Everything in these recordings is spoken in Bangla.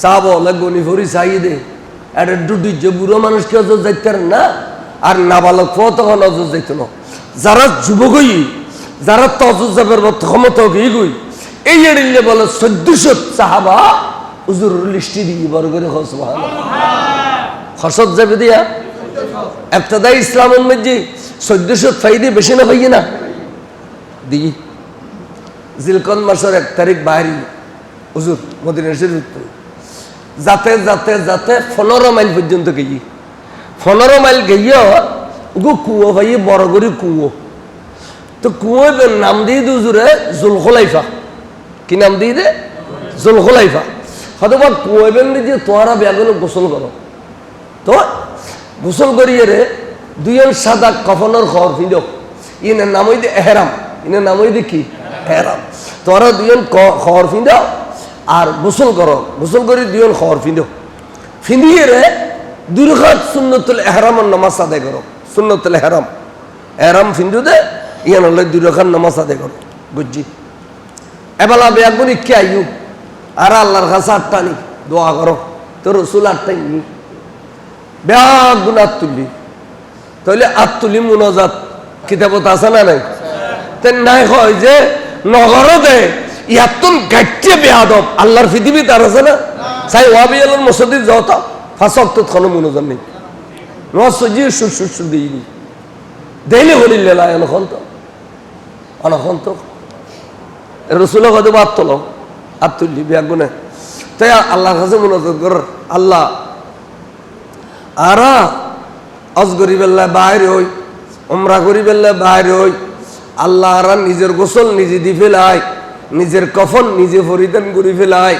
চাব গনি ভরি চাই দে যে বুড়ো মানুষকে অজর যাইতে পারেন না। আর নাবালক তখন অজর যাইত না। যারা যুবকই যারা তজর যাবের ক্ষমতা গই গই এই এড়িলে বলে চোদ্দশো সাহাবা উজুর লিস্টি দিয়ে বড় করে খস খসত যাবে দিয়া? এফতাদাই ইসলামের মধ্যে চোদ্দশো ফাইদে বেশি না পাইয়ে না? দিই জিলকন মাসের এক তারিখ বাহারি হুজুর মদিনা শরীফ যাতে যাতে যাতে পনেরো মাইল পর্যন্ত গেই পনেরো মাইল গেইও গো কুয়ো ভাই, বড় কুয়ো। তো কুয়ো নাম দিয়ে দিও জুড়ে জুলখলাইফা। কি নাম দিয়ে দে? জুলখলাইফা। হয়তো বা কুয়ো বেন দিয়ে তোমরা ব্যাগুলো গোসল করো তো গোসল করিয়ে রে দুইজন সাদা কফনের খবর ফিন্দ ইনের নাম হইতে এহেরাম ইনের নাম হইতে কি? এহেরাম তোরা দুজন খবর ফিন্দ আর গোসল করো। গোসল করে দুজন খবর ফিন্দ ফিন্দিয়ে রে দুই রকাত সুন্নতুল এহরামের নামাজ আদায় করো সুন্নতুল এহরাম এহরাম ফিন্দু দে ইয়ান হলে দুই রকাত নামাজ আদায় করো বুঝছি এবেলা বেয়াগুনি কে আইয়ু? আর আল্লাহর কাছে আটটানি দোয়া করো তো রসুল আটটাই নি? ব্যাগ গুণ আত তুললি তাহলে আত তুলি মুনজাত। কিতাবত আছে না নাই? তেন নাই হয় যে নগরতে ইয়াতুন গাইটে বেয়াদব আল্লাহর পৃথিবী তার আছে না? চাই ওয়াবি আলোর মসজিদ যাও তা ফাঁসক্ত কোনো মনোজন নেই। নসজি সুর সুর সুর দিইনি। দেইলে হলিল তো অনখন তো রসুল কত বাদ তোলো। আত তুললি গুনে তাই আল্লাহর কাছে মনোযোগ কর। আল্লাহ, আরা, অজ করি বেল্লা বাইরে হই ওমরা করি বেল্লা বাইরে হই। আল্লাহ আরা নিজের গোসল নিজে দি ফেলাই। নিজের কফন নিজে পরিধান করি ফেলাই।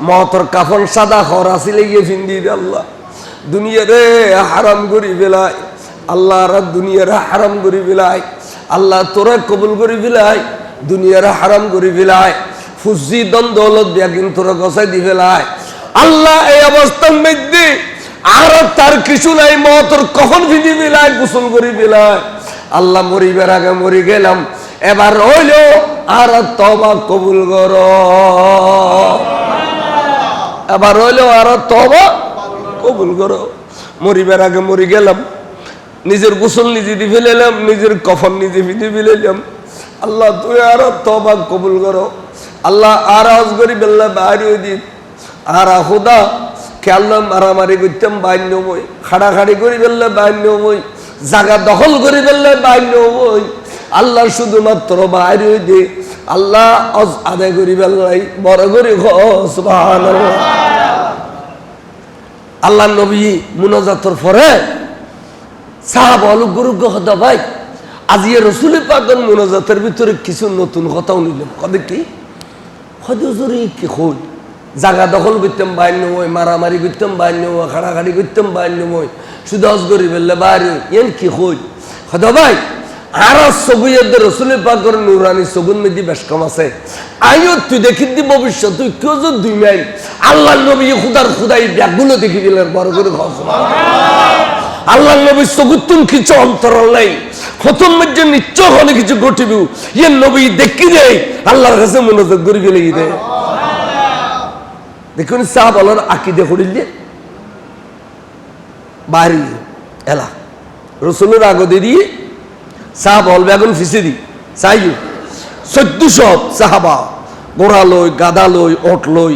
মহতর কাফন সাদা খর আসিলে গিয়ে ফিন্দি আল্লাহ। দুনিয়ারে হারাম করি ফেলাই। আল্লাহ দুনিয়ারে হারাম করি ফেলাই। আল্লাহ তোরা কবুল করি ফেলাই। দুনিয়ারে হারাম করি ফেলাই। ফুসি দ্বন্দ্ব হলত ব্যাগিন তোরা গসাই দি ফেলাই। আল্লাহ এই অবস্থার মধ্যে আর তার কিছু নাই মতর কখন ভিজি বিলায় গোসল করি বিলায় আল্লাহ মরিবার আগে মরি গেলাম। এবার হইল আর তবা কবুল কর। এবার হইল আর তবা কবুল করো। মরিবার আগে মরি গেলাম, নিজের গোসল নিজে দিয়ে ফেলেলাম নিজের কফন নিজে ভিজে ফেলেলাম আল্লাহ তুই আর তবা কবুল করো। আল্লাহ আর আজ করি, বেল্লা বাইরে দিন। আর হুদা খেয়াল মারামারি করতাম বান্যময় খাড়াখাড়ি করি ফেললে বান্যময় জায়গা দখল করে ফেললে বান্যময় আল্লাহ শুধুমাত্র বাইরে যে আল্লাহ আদায় করি ফেললাই বড় করি আল্লাহ নবী মুনাজাতর পরে সাহাব গুরু কথা ভাই আজি রসুল পাগন মুনাজাতের ভিতরে কিছু নতুন কথাও নিলাম। কবে কি? হজুরি কি খোঁজ জাগা দখল করতাম বাইন্য মই মারামারি করতাম বাইন্য মই খাড়াখাড়ি করতাম বাইন্য মই শুধু অজগরি ফেললে বাইরে এন কি হই হদ ভাই আর আছে। তুই দেখি দি তুই দুই আল্লাহ আল্লাহ কিছু নিশ্চয় হলে কিছু ঘটিব। ইয়ে নবী দেখি দেয় আল্লাহর কাছে মনোযোগ করি ফেলে দেয় দেখুন চা বলার আকিদে করিলে বাড়ি এলা, রসুলের আগদে দিয়ে চা বল বেগুন ফিসে দি। চাইও চোদ্দশো চাহাবা গোড়া লই, গাদা লই, ওট লই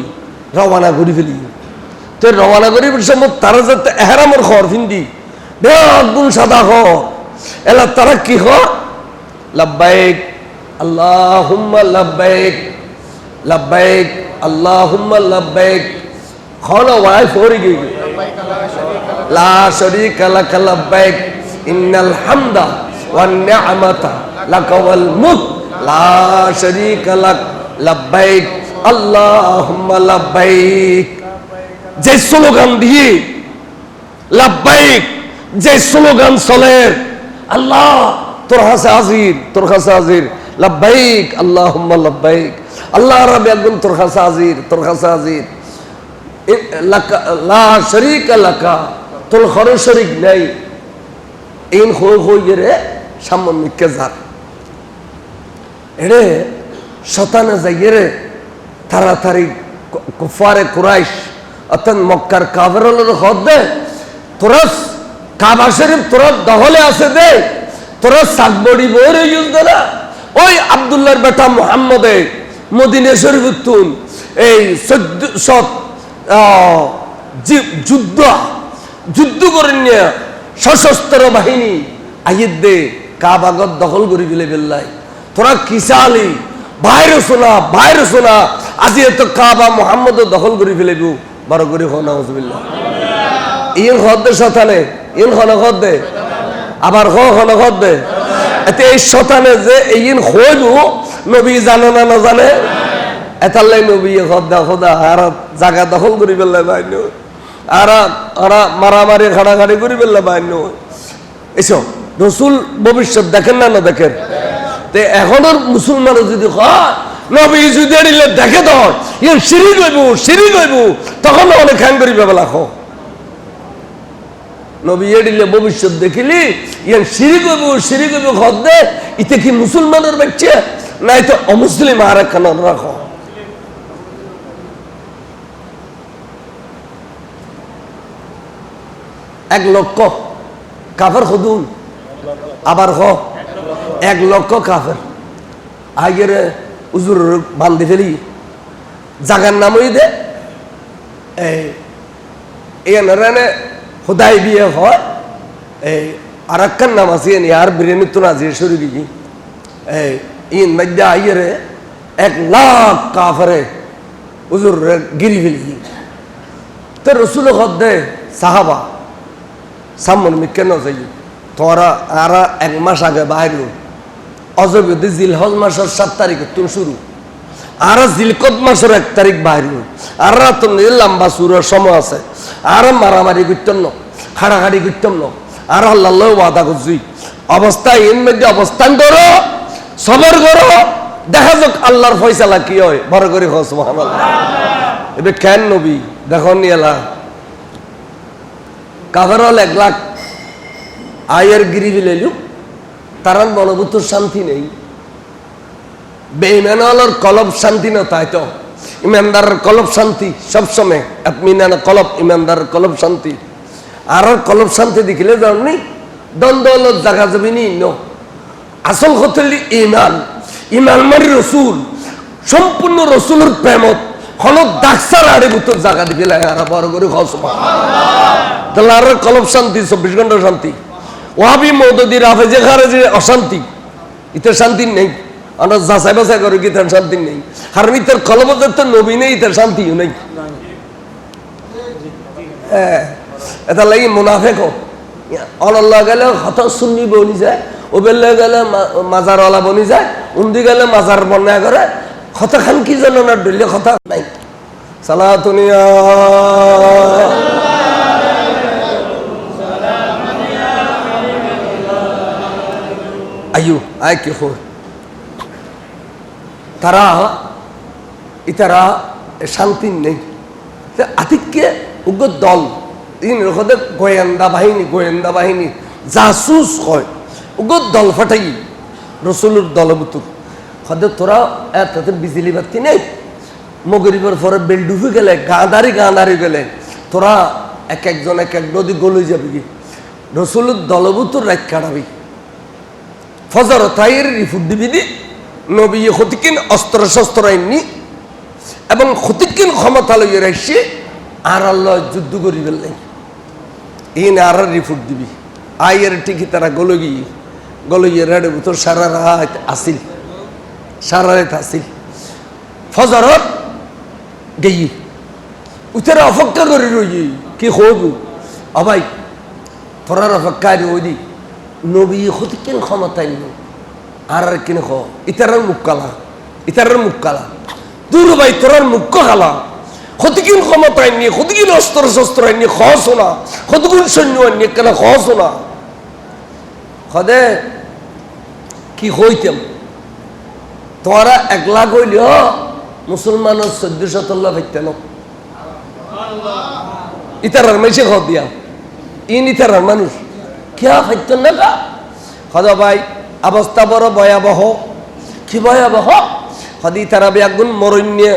রওয়ানা করি ফেলি। তো রওয়ানা করি সময় তারা যাতে এহারামর খর ফিন্দি বেগুন সাদা খর এলা তারা কি খ লাব্বাইক আল্লাহ লাব্বাইক লাব্বাইক আল্লাহুম্মা লাব্বাইক খানা ওয়াই ফরি গই লা শারীকা লাক লাব্বাইক ইন্নাল হামদা। লাক ওয়াল মুলক, লা শারীকা লাক, লাব্বাইক, আল্লাহুম্মা লাব্বাইক। যে স্লোগান দিয়ে লাব্বাইক, যে স্লোগান চলে, আল্লাহ তোর কাছে হাজির, তোর কাছে হাজির। লাব্বাইক, আল্লাহুম্মা লাব্বাইক। আল্লাহ রাবে একদম তোর কাছে হাজির, তোর কাছে হাজির। লা শরিক লাকা, তোর ঘরে শরিক নাই। এই হই গেরে সামন মিকে যার এরে, শতানে যাইয়ে রে তাড়াতাড়ি কুফারে কুরাইশ, অর্থাৎ মক্কার কাবের হদ দে তোরা কাবা শরীফ তোরা দহলে আছে দে, তোরা সাকবড়ি বইরে ইউজ দে না। ওই আবদুল্লাহর বেটা মোহাম্মদে মদিনে শরীফ উত্তুন, এই জি- যুদ্ধ যুদ্ধ করে নিয়ে সশস্ত্র বাহিনী আইয়ের দে। কাবাগত দখল করে ফেলে বেল্লাই। তোরা কিসালি বাইরে শোনা আজি এত কাবা মোহাম্মদ দখল করে ফেলেব বড় করে হন হজবিল্লা ইন হদ দে শতানে ইন হন হদ দে, আবার হ, হন হদ দে। এতে এই শতানে যে ইন হইব, নবী জানে না না জানে এতাল্লাই নবী হদ দা, খোদা, আর জায়গা দখল করে ফেললে বাইন আর মারামারি, খাড়াখাড়ি করে ফেললে বাইন এসব রসুল ভবিষ্যৎ দেখেন না না দেখেন? তে এখনের মুসলমান যদি হয় নবী যদি দেখে তো ইয়ে সিঁড়ি গইব সিঁড়ি গইব তখন অনেক খান করি বেলা খো নবী এডিলে ভবিষ্যৎ দেখিলি ইয়ান সিঁড়ি গইব সিঁড়ি গইব খদ দে, ইতে কি মুসলমানের বাচ্চা? নাই তো অমুসলিম আর একখান রাখো। এক লক্ষ কাফের হদুন। আবার হ। এক লক্ষ কাফের। আগের উজুর বান্ধি ফেলি। জাগার নামই দে। এই এখানে হুদাই বিয়ে হয়। এই আর একখান নাম আছে এনে, আর বিরিয়ানি তো না যে শরীর এই, ইন মধ্যে আইয়ের এক লাখ কাফরে উজুর গিরি ফেলি। তো রসুল হদ দে সাহাবা। সামন মি কেন যাই তোরা আর এক মাস আগে বাইর অজগদি জিলহজ মাসের সাত তারিখ তুমি শুরু। আর জিলকত মাসের এক তারিখ বাইর আর তো লম্বা সুরের সময় আছে। আর মারামারি করতাম না হাড়াহাড়ি করতাম না। আর আল্লাহ ওয়াদা করছি। অবস্থা এর মধ্যে অবস্থান করো, সবর করো। দেখা যাক আল্লাহর ফয়সালা কি হয়। বড় করে হস মহান এবার কেন নবী? দেখো নিয়েলা হল এক লাখ আয়ের গিরি বিলেলু তার মনোভূত শান্তি নেই। বেইমান হলর কলব শান্তি না তাই তো? ইমানদারের কলব শান্তি সবসময় মিনান কলব, ইমানদারের কলব শান্তি। আর কলব শান্তি দেখিলে জানি দ্বন্দ্ব হল জাগা যাবি নি। ন আসল হতেলি ইমান ইমান মারি রসুল। সম্পূর্ণ রসুলের প্রেমত, হল দাকসার আড়ে বুতর জাগা দিকে আর বড় করে খসমা তাহলে আর কলব শান্তি, চব্বিশ ঘণ্টা শান্তি। ওহাবি মৌদি রাফেজে খারেজে অশান্তি, ইতার শান্তি নেই। আমরা যাচাই বাছাই করে কি তার শান্তি নেই। কারণ ইতার তো নবী নেই, ইতার শান্তিও নেই। হ্যাঁ এটা লাগি মুনাফেক। অনল্লা গেলে হত সুন্নি বনি যায় ওবেলে গেলে মাজারওয়ালা বনি যায়, উন্দি গেলে মাজার বন্যা করে, হত খান কি জানো না ডলে কথা নাই? সালাতুনিয়া আয়ু আয় কি হো তারা ইতারা শান্তি নেই আতিককে উগ্র দল ইন গোয়েন্দা বাহিনী গোয়েন্দা বাহিনী জাসুস হয় উগ্র দল ফাটাই রসুলুর দলবুতুর হদে তোরা এত বিজলি বাতি নেই মগরিবের পরে বেল ডুবে গেলে গাঁদারি গাঁদারি গেলে তোরা এক একজন এক এক নদী গলে যাবি রসুলুর দলবুতুর রাত কাটাবি ফজর তাইয়ের রিফুট দিবি নবী হতিকিন অস্ত্র শস্ত্র আইননি, এবং হতিকিন ক্ষমতা লইয়ে রাখছে আর আল্লাহ যুদ্ধ করি ফেললেন। ইন আর রিফুট দিবি আইয়ের ঠিকই তারা গলগি গলগিয়ে রেডে তো সারা রাত আসিল, সারা রাত আসিল। ফজরত গেই, উতের অপেক্ষা করে রই কি হব? অবাই অপেক্ষা ওই দি নবী হতিকিন ক্ষমতা আইন আর আর কিনে খ ইতারার মুখ কালা, ইতারার মুখ কালা। দূর ভাই তোরার মুখ কালা। কতগুণ ক্ষমতা নিয়ে কতগুণ অস্ত্র শস্ত্র নিয়ে খস না কতগুণ সৈন্য নিয়ে কেন খস না সদে কি হইতাম? তোরা একলা কইল মুসলমানের চোদ্দ শতল্লা ভাইতেন ইতারার মেসে খাওয়া দিয়া। ইন ইতারার মানুষ। কিয়া ভাইতেন না কা? সদা ভাই, অবস্থা বড় ভয়াবহ। কি ভয়াবহ? সদি তারা বেগুন মরণ্যে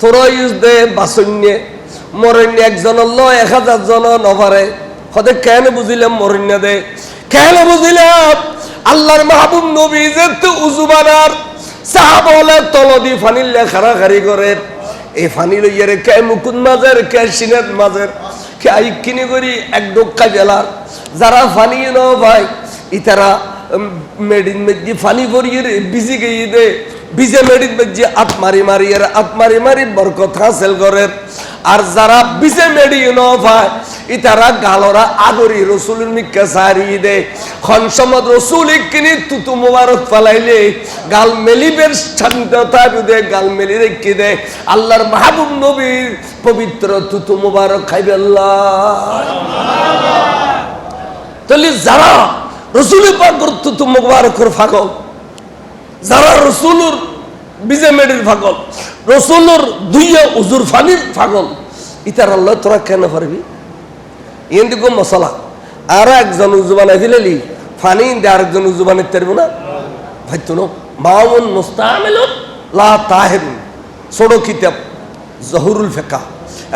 তোরা ইউজ দে বাসন্যে মরণ্য একজন ল এক হাজার জন নভারে হতে কেন বুঝিলাম মরণ্য দে? কেন বুঝিলাম আল্লাহর মাহবুব নবী যে উজুবানার সাহাবলে তলদি ফানিলে খারাখারি করে এই ফানি লইয়ারে কে মুকুদ মাঝের কে সিনেত মাঝের কে আইকিনি করি এক ডোক্কা জেলার যারা ফানিয়ে নাও ভাই ইতারা মেডিন মেজি ফানি ভরিয়ে বিজি গিয়ে দে। বিজে মেডিন মেজি আত মারি মারি এর আত মারি মারি বরকত হাসিল করে। আর যারা বিজে মেডি ন ভাই ইতারা গালরা আগরি রসুলের নিকা সারি দে। খন সমদ রসুল কিনি তুতু মুবারক ফালাইলে, গাল মেলিবের শান্ততা দে, গাল মেলি রেখে দে। আল্লাহর মাহবুব নবীর পবিত্র তুতু মুবারক খাইবে আল্লাহ। তাহলে যারা রসুলের পাকর তুতু মুবারকর ফাগল। যারা রসুলুর বিজে মেডির ফাগল, রসুলুর দুইয়া উজুর ফানির ফাগল, ইতার আল্লাহ তোরা কেন পারবি? ইন্দি গো মশলা। আর একজন উজু বানাই ফেলেলি ফানি ইন্দি আরেকজন উজু বানাই পারব না? ভাইতো নো মামুন মুস্তামিলুন লা তাহেরুন। ছোট কিতাব, জহুরুল ফেকা।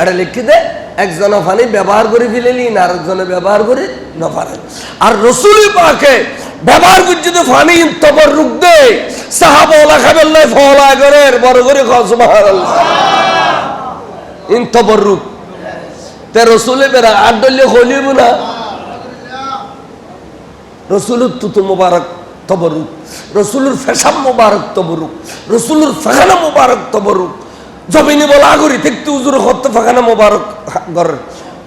এটা লিখে দে একজনে ফানি ব্যবহার করে ফেলেলি, না আরেকজনে ব্যবহার করে না পারে আর রসুল পাকে ব্যবহার করছে তো ফানি তবর রুক দে সাহাবলা খাবেল্লাই ফলা করে বড় করে ইন তবর রুক তে রসুলে বেড়া আর ডলে হলিব না। রসুলের তুতু মোবারক তবরুক, রসুলের ফেসাম মোবারক তবরুক, রসুলের ফাখানা মোবারক তবরুক। জমিনে বলা আগরি দেখতে উজুর হতে ফাখানা মোবারক গর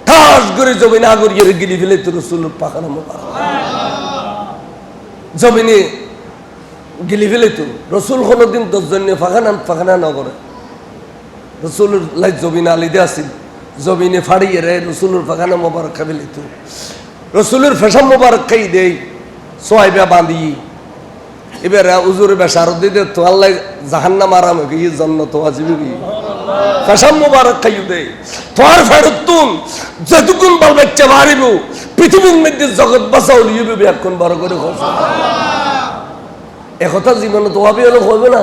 ঠাস করে জমিনে আগরি গিলি ফেলে তো রসুলের ফাখানা মোবারক। জমিনে গিলি ফেলে তো রসুল কোনোদিন দশজন ফাখানা ফাখানা নগরে রসুলের লাই জমিনে আলিদে আসিল, জমিনে ফাড়িয়ে রে রসুলের ফাখানা মোবারক খাবে লিত রসুলের ফেসাম মোবারক খাই দেই, সোয়াইবা বাঁধি। এবার উজুর বেসার দিতে তো আল্লাহ জাহান্না মারাম কি জন্য তো আজিবি কি মোবারক খাই দে তোমার ফেরত তুম যেটুকুন বল বাচ্চা পৃথিবীর মধ্যে জগৎ বাঁচাও ব্যাকুন বড় করে একথা জীবনে তো হলো হবে না।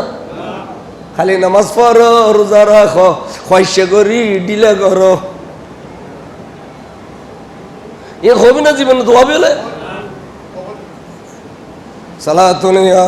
খালি নামাজ পড়ো, রোজা রাখো খয়সে করি ডিলে করো। এ হবে না জীবনে তো হবে হলে? সালাতুন ইয়া